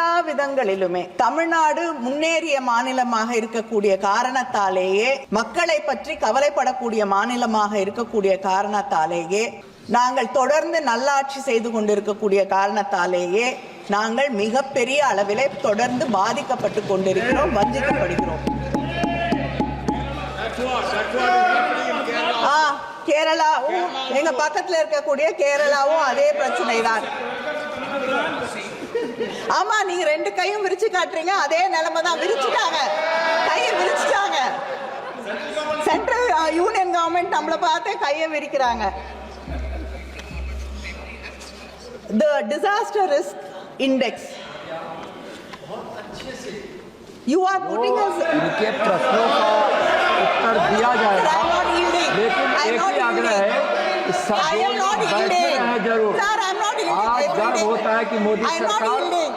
எல்லா விதங்களிலுமே தமிழ்நாடு முன்னேறிய மாநிலமாக இருக்கக்கூடிய காரணத்தாலேயே மக்களை பற்றி கவலைப்படக்கூடிய மாநிலமாக இருக்கக்கூடிய காரணத்தாலேயே நாங்கள் தொடர்ந்து நல்லாட்சி செய்து கொண்டிருக்கக்கூடிய காரணத்தாலேயே நாங்கள் மிகப்பெரிய அளவிலே தொடர்ந்து பாதிக்கப்பட்டு கொண்டிருக்கிறோம் வஞ்சிக்கப்படுகிறோம். கேரளாவும் எங்க பக்கத்துல இருக்கக்கூடிய கேரளாவும் அதே பிரச்சனை தான் ஆமா நீங்க ரெண்டு கையும் விரிச்சு காட்டுறீங்க அதே நிலைமை தான் விரிச்சுட்டாங்க கையை விரிச்சுட்டாங்க சென்ட்ரல் யூனியன் கவர்மெண்ட் நம்மள பார்த்து கையை விரிக்கிறாங்க the disaster risk index you are putting us इनके प्रश्नों का उत्तर दिया Sir, जाएगा I'm not yielding. लेकिन I'm एक not ही आग्रह yielding. है कि सब I am लोग not बैठे yielding. रहें जरूर आज आप गर्व होता है कि मोदी सरकार